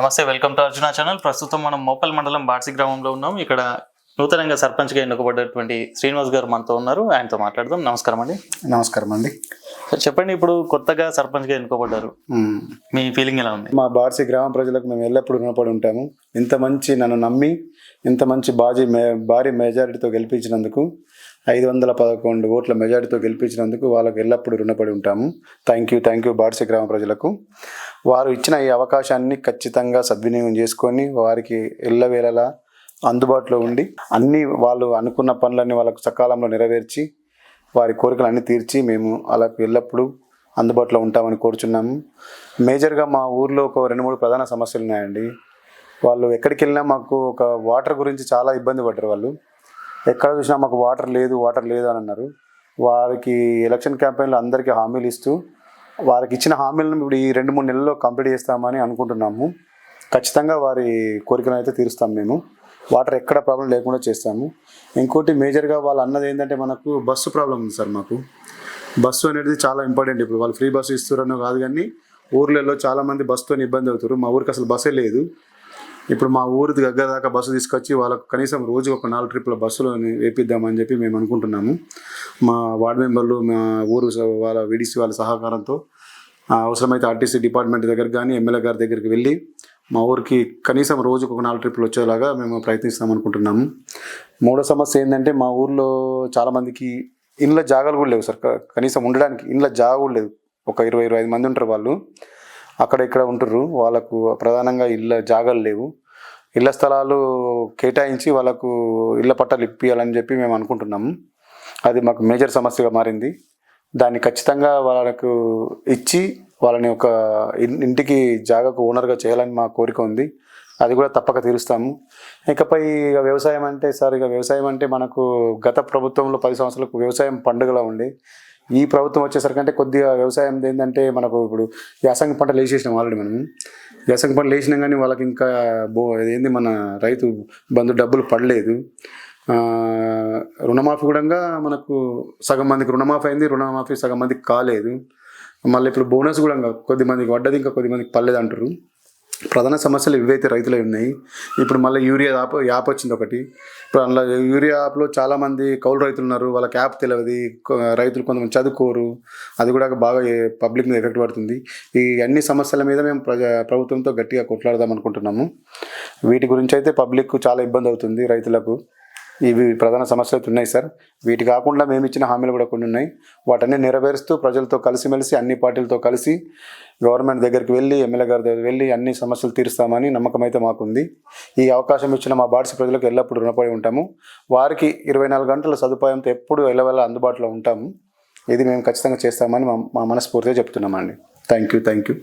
నమస్తే welcome to Arjuna channel. ప్రస్తుతం మనం మోపల్ మండలం బాడ్సి గ్రామంలో ఉన్నాం. ఇక్కడ నూతనంగా సర్పంచ్గా ఎన్నుకోబడ్డటువంటి శ్రీనివాస్ గారు మనతో ఉన్నారు. ఆయనతో మాట్లాడదాం. నమస్కారం అండి. నమస్కారం అండి. చెప్పండి ఇప్పుడు కొత్తగా సర్పంచ్గా ఎన్నుకోబడ్డారు. మీ ఫీలింగ్ ఎలా ఉంది? మా బార్సి గ్రామ ప్రజలకు మేము ఎల్లప్పుడూ రుణపడి ఉంటాము. ఇంత మంచి నన్ను నమ్మి ఇంత మంచి బాజీ మే భారీ మెజారిటీతో గెలిపించినందుకు ఐదు వందల పదకొండు ఓట్ల మెజారిటీతో గెలిపించినందుకు వాళ్ళకు ఎల్లప్పుడూ రుణపడి ఉంటాము. Thank you thank you Barsi గ్రామ ప్రజలకు. వారు ఇచ్చిన ఈ అవకాశాన్ని ఖచ్చితంగా సద్వినియోగం చేసుకొని వారికి ఎల్లవేళలా అందుబాటులో ఉండి అన్ని వాళ్ళు అనుకున్న పనులన్నీ వాళ్ళకు సకాలంలో నెరవేర్చి వారి కోరికలు అన్నీ తీర్చి మేము వాళ్ళకు ఎల్లప్పుడూ అందుబాటులో ఉంటామని కోరుచున్నాము. మేజర్గా మా ఊర్లో ఒక రెండు మూడు ప్రధాన సమస్యలు ఉన్నాయండి వాళ్ళు ఎక్కడికి వెళ్ళినా మాకు ఒక వాటర్ గురించి చాలా ఇబ్బంది పడ్డారు వాళ్ళు. ఎక్కడ చూసినా మాకు వాటర్ లేదు వాటర్ లేదు అని అన్నారు. వారికి ఎలక్షన్ క్యాంపెయిన్లో అందరికీ హామీలు ఇస్తూ వారికి ఇచ్చిన హామీలను ఇప్పుడు ఈ రెండు మూడు నెలల్లో కంప్లీట్ చేస్తామని అనుకుంటున్నాము. ఖచ్చితంగా వారి కోరికలను అయితే తీరుస్తాం మేము. వాటర్ ఎక్కడ ప్రాబ్లం లేకుండా చేస్తాము. ఇంకోటి మేజర్గా వాళ్ళు అన్నది ఏంటంటే మనకు బస్సు ప్రాబ్లం ఉంది సార్ మాకు. బస్సు అనేది చాలా ఇంపార్టెంట్ ఇప్పుడు వాళ్ళు ఫ్రీ బస్సు ఇస్తున్నారనో కాదు కానీ ఊర్లలో చాలామంది బస్సుతో ఇబ్బంది అవుతారు. మా ఊరికి అసలు బస్సే లేదు. ఇప్పుడు మా ఊరి దగ్గర దాకా బస్సు తీసుకొచ్చి వాళ్ళకు కనీసం రోజు ఒక నాలుగు ట్రిప్ల బస్సులు వేపిద్దామని చెప్పి మేము అనుకుంటున్నాము. మా వార్డు మెంబర్లు మా ఊరు వాళ్ళ విడిసి వాళ్ళ సహకారంతో అవసరమైతే ఆర్టీసీ డిపార్ట్మెంట్ దగ్గర కానీ ఎమ్మెల్యే గారి దగ్గరికి వెళ్ళి మా ఊరికి కనీసం రోజుకు ఒక నాలుగు ట్రిప్పులు వచ్చేలాగా మేము ప్రయత్నిస్తాం అనుకుంటున్నాము. మూడో సమస్య ఏంటంటే మా ఊర్లో చాలామందికి ఇండ్ల జాగాలు కూడా లేవు సార్. క- కనీసం ఉండడానికి ఇండ్ల జాగా కూడా లేదు. ఒక ఇరవై ఇరవై ఐదు మంది ఉంటారు వాళ్ళు. అక్కడ ఇక్కడ ఉంటుర్రు. వాళ్ళకు ప్రధానంగా ఇళ్ళ జాగాలు లేవు. ఇళ్ళ స్థలాలు కేటాయించి వాళ్ళకు ఇళ్ళ పట్టాలు ఇప్పియాలని చెప్పి మేము అనుకుంటున్నాము అది మాకు మేజర్ సమస్యగా మారింది. దాన్ని ఖచ్చితంగా వాళ్ళకు ఇచ్చి వాళ్ళని ఒక ఇంటికి జాగాకు ఓనర్గా చేయాలని మా కోరిక ఉంది. అది కూడా తప్పక తీరుస్తాము. ఇకపై ఇక వ్యవసాయం అంటే సార్ ఇక వ్యవసాయం అంటే మనకు గత ప్రభుత్వంలో పది సంవత్సరాలకు వ్యవసాయం పండుగలా ఉండి. ఈ ప్రభుత్వం వచ్చేసరికి అంటే కొద్దిగా వ్యవసాయం ఏంటంటే మనకు ఇప్పుడు యాసంగి పంటలు వేసేసినాం ఆల్రెడీ మనం యాసంగి పంటలు వేసినాం కానీ వాళ్ళకి ఇంకా బో ఏంది మన రైతు బంధు డబ్బులు పడలేదు. రుణమాఫీ కూడా మనకు సగం మందికి రుణమాఫీ అయింది రుణమాఫీ సగం మందికి కాలేదు. మళ్ళీ ఇప్పుడు బోనస్ కూడా ఇంకా కొద్ది మందికి పడ్డది ఇంకా కొద్ది మందికి పర్లేదు అంటారు ప్రధాన సమస్యలు ఇవైతే రైతులే ఉన్నాయి. ఇప్పుడు మళ్ళీ యూరియా యాప్ యాప్ వచ్చింది ఒకటి. ఇప్పుడు అందులో యూరియా యాప్లో చాలామంది కౌలు రైతులు ఉన్నారు వాళ్ళకి యాప్ తెలియదు రైతులు కొంతమంది చదువుకోరు. అది కూడా బాగా పబ్లిక్ మీద ఎఫెక్ట్ పడుతుంది. ఈ అన్ని సమస్యల మీద మేము ప్రజా ప్రభుత్వంతో గట్టిగా కొట్లాడదాం అనుకుంటున్నాము. వీటి గురించి అయితే పబ్లిక్ చాలా ఇబ్బంది అవుతుంది రైతులకు. ఇవి ప్రధాన సమస్యలు అయితే ఉన్నాయి సార్. వీటి కాకుండా మేము ఇచ్చిన హామీలు కూడా కొన్ని ఉన్నాయి. వాటన్ని నెరవేరుస్తూ ప్రజలతో కలిసిమెలిసి అన్ని పార్టీలతో కలిసి గవర్నమెంట్ దగ్గరికి వెళ్ళి ఎమ్మెల్యే గారి దగ్గరికి వెళ్ళి అన్ని సమస్యలు తీరుస్తామని నమ్మకం అయితే మాకుంది. ఈ అవకాశం ఇచ్చిన మా బాడ్సి ప్రజలకు ఎల్లప్పుడూ రుణపడి ఉంటాము. వారికి ఇరవై నాలుగు గంటల సదుపాయంతో ఎప్పుడు ఎల్లవెల్ల అందుబాటులో ఉంటాము. ఇది మేము ఖచ్చితంగా చేస్తామని మా మా మనస్ఫూర్తిగా చెప్తున్నామండి. Thank you thank you